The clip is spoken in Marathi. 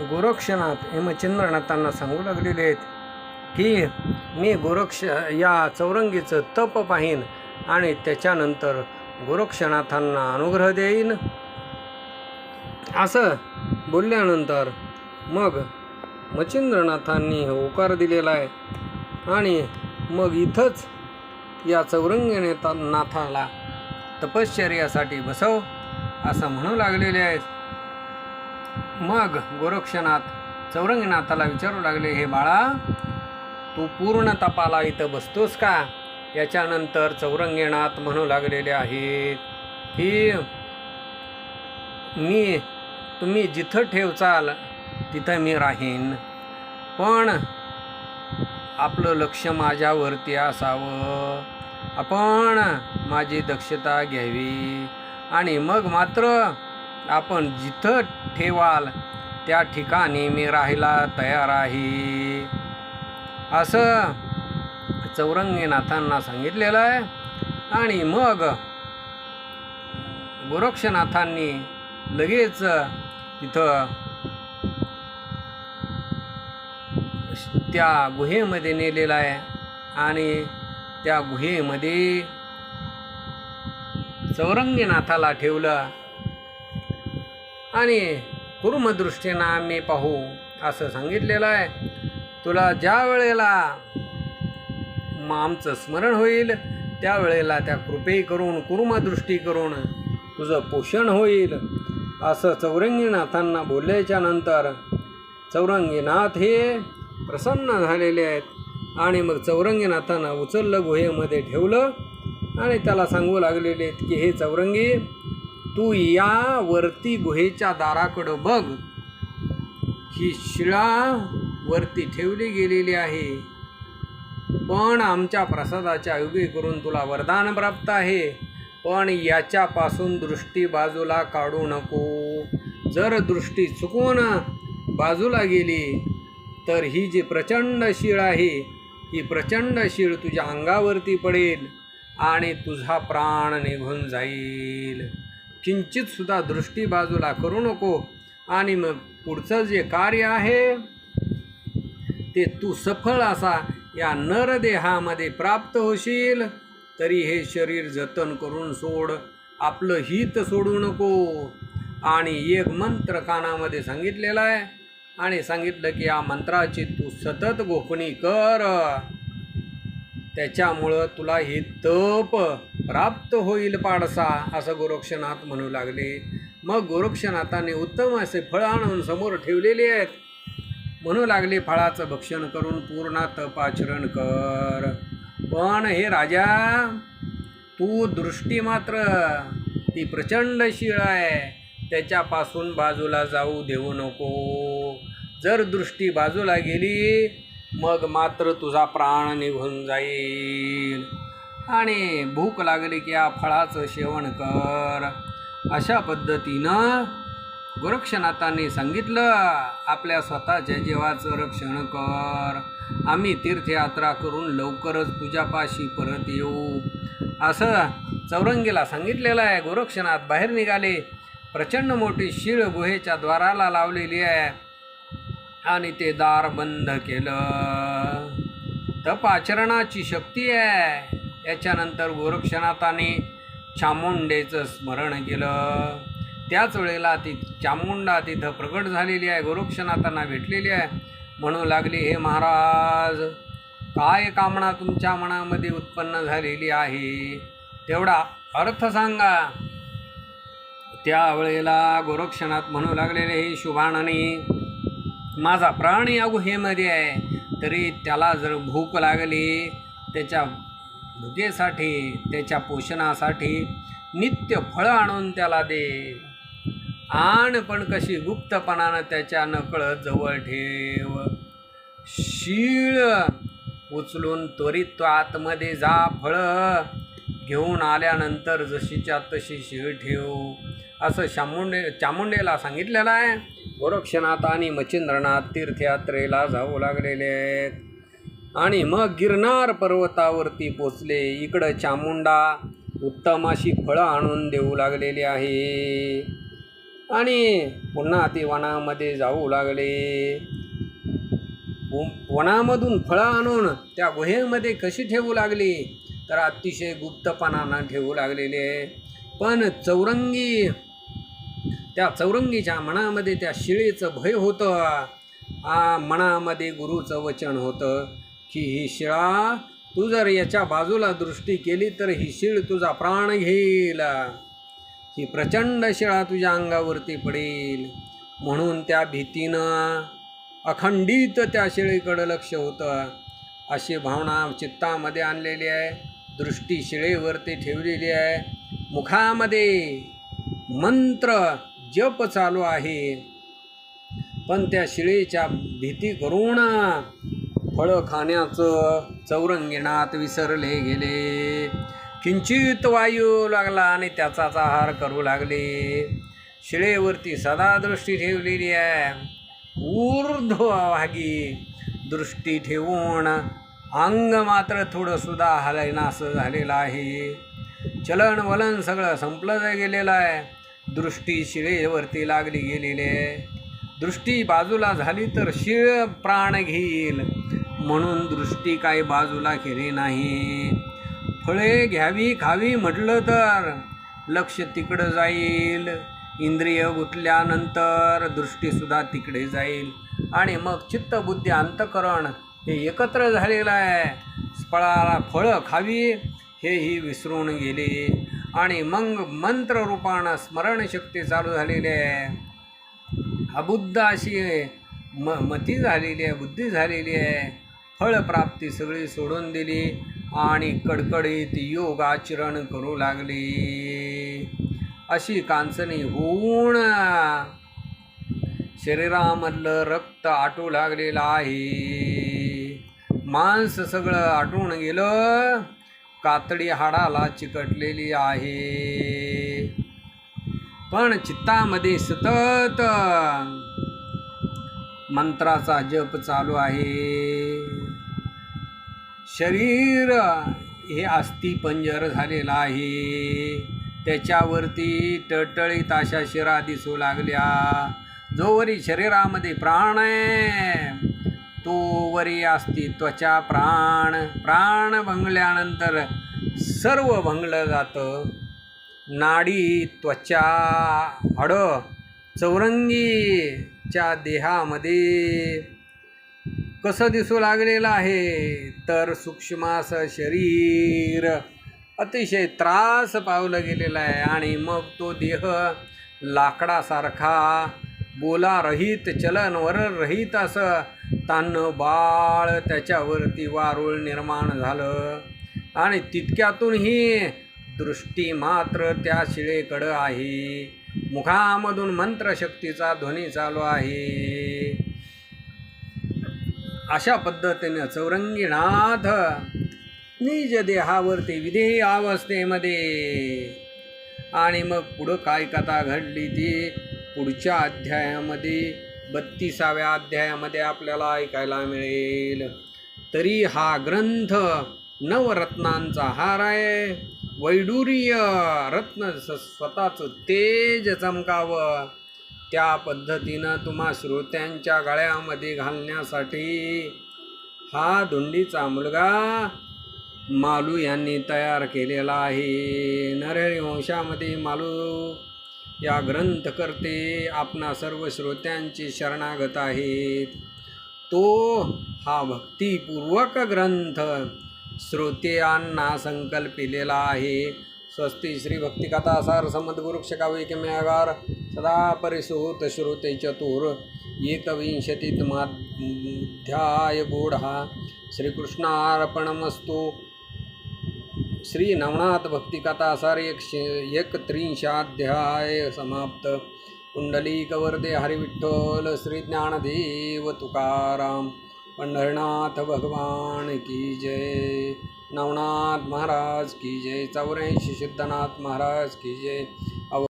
गोरक्षनाथ हेमचंद्रनाथांना सांगू लागलेले आहेत की मी गोरक्ष या चौरंगीचं तप पाहीन आणि त्याच्यानंतर गोरक्षनाथांना अनुग्रह देईन. असं बोलल्यानंतर मग मच्छिंद्रनाथांनी होकार दिलेला आहे आणि मग इथंच या चौरंगी नाथाला तपश्चर्यासाठी बसव असं म्हणू लागलेले आहेत. मग गोरक्षनाथ चौरंगनाथाला विचारू लागले हे बाळा तू पूर्ण तपाला इथं बसतोस का? याच्यानंतर चौरंगीनाथ म्हणू लागलेले आहेत की मी तुम्ही जिथं ठेवचाल तिथं मी राहीन. पण आपलं लक्ष माझ्यावरती असावं. आपण माझी दक्षता घ्यावी. आणि मग मात्र आपण जिथं ठेवाल. त्या ठिकाणी मी राहायला तयार आहे. असं चौरंगीनाथांना सांगितलेलं आहे. आणि मग गोरक्षनाथांनी लगेच तिथं त्या गुहेमध्ये नेलेला आहे. आणि त्या गुहेमध्ये चौरंगीनाथाला ठेवलं. आणि कुर्मदृष्टीनं आम्ही पाहू असं सांगितलेलं आहे. तुला ज्या वेळेला मग आमचं स्मरण होईल त्यावेळेला त्या कृपे करून कुर्मदृष्टी करून तुझं पोषण होईल. असं चौरंगीनाथांना बोलल्याच्या नंतर चौरंगीनाथ हे प्रसन्न झालेले आहेत. आणि मग चौरंगीनाथांना उचललं गुहेमध्ये ठेवलं आणि त्याला सांगू लागलेले आहेत की हे चौरंगी तू या वरती गुहेच्या दाराकडं बघ. ही शिळा वरती ठेवली गेलेली आहे. पण आमच्या प्रसादाच्या योगी करून तुला वरदान प्राप्त आहे. पण याच्यापासून दृष्टी बाजूला काढू नको. जर दृष्टी चुकवून बाजूला गेली तर ही जी प्रचंड शीळ आहे ही प्रचंड शीळ तुझ्या अंगावरती पडेल आणि तुझा प्राण निघून जाईल. किंचितसुद्धा दृष्टी बाजूला करू नको. आणि मग पुढचं जे कार्य आहे ते तू सफळ असा या नरदेहामध्ये प्राप्त होशील. तरी हे शरीर जतन करून सोड. आपलं हित सोडू नको. आणि एक मंत्र कानामध्ये सांगितलेला आहे. आणि सांगितलं की या मंत्राची तू सतत गोपणी कर. त्याच्यामुळं तुला हे तप प्राप्त होईल पाडसा असं गोरक्षनाथ म्हणू लागले. मग गोरक्षनाथाने उत्तम असे फळ आणून समोर ठेवलेले आहेत. म्हणू लागले फळाचं भक्षण करून पूर्ण तपाचरण कर. पण हे राजा तू दृष्टी मात्र ती प्रचंड शिळ आहे. त्याच्यापासून बाजूला जाऊ देऊ नको. जर दृष्टी बाजूला गेली मग मात्र तुझा प्राण निघून जाईल. आणि भूक लागली की या फळाचं सेवन कर. अशा पद्धतीनं गोरक्षनाथांनी सांगितलं आपल्या स्वतःच्या जीवाचं रक्षण कर. आम्ही तीर्थयात्रा करून लवकरच तुझ्यापाशी परत येऊ. असं चौरंगीला सांगितलेलं आहे. गोरक्षनाथ बाहेर निघाले. प्रचंड मोठी शीळ गुहेच्या द्वाराला लावलेली आहे. आणि ते दार बंद केलं. तप आचरणाची शक्ती आहे. याच्यानंतर गोरक्षनाथाने चामुंडेचं स्मरण केलं. त्याच वेळेला ती चामुंडा तिथं प्रकट झालेली आहे गोरक्षनाथांना भेटलेली आहे. म्हणू लागली हे महाराज काय कामना तुमच्या मनामध्ये उत्पन्न झालेली आहे? तेवढा अर्थ सांगा. त्यावेळेला गोरक्षनाथ म्हणू लागलेले हे शुभाननी माझा प्राण या गुहेमध्ये आहे. तरी त्याला जर भूक लागली त्याच्या भुकेसाठी त्याच्या पोषणासाठी नित्य फळं आणून त्याला दे. आण पण कशी गुप्तपणानं त्याच्या नकळत जवळ ठेव. शीळ उचलून त्वरित तो आतमध्ये जा फळं. घेऊन आल्यानंतर जशीच्या तशी शीळ ठेव. असं चामुंडे चामुंडेला सांगितलेलं आहे. गोरक्षनाथ आणि मच्छिंद्रनाथ तीर्थयात्रेला जाऊ लागलेले आहेत. आणि मग गिरनार पर्वतावरती पोचले. इकडं चामुंडा उत्तम अशी फळं आणून देऊ लागलेली आहे. आणि पुन्हा ते वनामध्ये जाऊ लागले. व- वनामधून फळं आणून त्या गुहेमध्ये कशी ठेवू लागली? तर अतिशय गुप्तपणानं ठेवू लागलेले पण चौरंगी त्या चौरंगीच्या मनामध्ये त्या शिळेचं भय होतं. आ मनामध्ये गुरुचं वचन होतं. की ही शिळा तू जर याच्या बाजूला दृष्टी केली तर ही शिळ तुझा प्राण घेईल. ही प्रचंड शिळा तुझ्या अंगावरती पडेल. म्हणून त्या भीतीनं अखंडित त्या शिळेकडं लक्ष होतं. अशी भावना चित्तामध्ये आणलेली आहे. दृष्टी शिळेवरती ठेवलेली आहे. मुखामध्ये मंत्र जप चालू आहे. पण त्या शिळेच्या भीती करून फळं खाण्याचं चौरंगिणात विसरले गेले. किंचित वायू लागला आणि त्याचाच आहार करू लागले. शिळेवरती सदा दृष्टी ठेवलेली आहे. ऊर्ध्वभागी दृष्टी ठेवून अंग मात्र थोडं सुद्धा हलनासं झालेलं आहे. चलन वलन सगळं संपलं गेलेलं आहे. दृष्टी शिळेवरती लागली गेलेली आहे. दृष्टी बाजूला झाली तर शिळ प्राण घेईल. म्हणून दृष्टी काही बाजूला केली नाही. फळे घ्यावी खावी म्हटलं तर लक्ष तिकडं जाईल. इंद्रिय गुंतल्यानंतर दृष्टीसुद्धा तिकडे जाईल. आणि मग चित्तबुद्धी अंतकरण हे एकत्र झालेलं आहे. फळाला फळं खावी हेही विसरून गेले. आणि मग मंत्ररूपानं स्मरणशक्ती चालू झालेली आहे. अबुद्ध अशी म मती झालेली आहे बुद्धी झालेली आहे. फळप्राप्ती सगळी सोडून दिली आणि कडकडीत योगाचरण करू लागली. अशी कांचनी होऊन शरीरामधलं रक्त आटू लागलेलं आहे. मांस सगळं आटून गेलं कातडी हाडाला चिकटलेली आहे. पण चित्तामध्ये सतत मंत्राचा जप चालू आहे. शरीर हे अस्थिपंजर झालेलं आहे. त्याच्यावरती टळटळीत अशा शिरा दिसू लागल्या. जोवरी शरीरामध्ये प्राण आहे तोवरी असती त्वचा प्राण. प्राण भंगल्यानंतर सर्व भंगलं जातं. नाडी त्वचा हाडं चौरंगीच्या देहामध्ये कसं दिसू लागलेलं आहे? तर सूक्ष्मास शरीर. अतिशय त्रास पावलं गेलेला आहे आणि मग तो देह लाकडासारखा बोलारहित चलन रहित असं तान बाळ त्याच्यावरती वारुळ निर्माण झालं. आणि तितक्यातूनही दृष्टी मात्र त्या शिळेकडं आहे. मुखामधून मंत्रशक्तीचा ध्वनी चालू आहे. अशा पद्धतीनं चौरंगीनाथ निज देहावरती विधेय अवस्थेमध्ये. आणि मग पुढं काय कथा घडली ती? पुढच्या अध्यायामध्ये बत्तीसाव्या अध्यायामध्ये आपल्याला ऐकायला मिळेल. तरी हा ग्रंथ नवरत्नांचा हार आहे. वैडूर्य रत्न स स्वतःचं तेज चमकावं. त्या पद्धतीनं तुम्हा श्रोत्यांच्या गळ्यामध्ये घालण्यासाठी हा धुंडीचा मुलगा मालू यांनी तयार केलेला आहे. नरळी वंशामध्ये मालू या ग्रंथकर्ते आपणा सर्व श्रोत्यांची शरणागत आहेत. तो हा भक्तिपूर्वक ग्रंथ श्रोत्यांना संकल्पिलेला आहे. स्वस्ती श्री भक्तिकथासार समद्गुरुक्ष काव्यकिम्यागार सदा परिसोत श्रुते चतुर एकविंशतित माध्याय गूढा श्रीकृष्णार्पणमस्तु। श्री नवनाथ भक्तिकथा सार एकशे एकत्रिंशाध्याय समाप्त। कुंडलीकवर्दे हरिविठ्ठल श्रीज्ञानदेव तुकाराम पंढरनाथ भगवान की जय। नवनाथ महाराज की जय चौऱ्याऐंशी सिद्धनाथ महाराज की जय। अव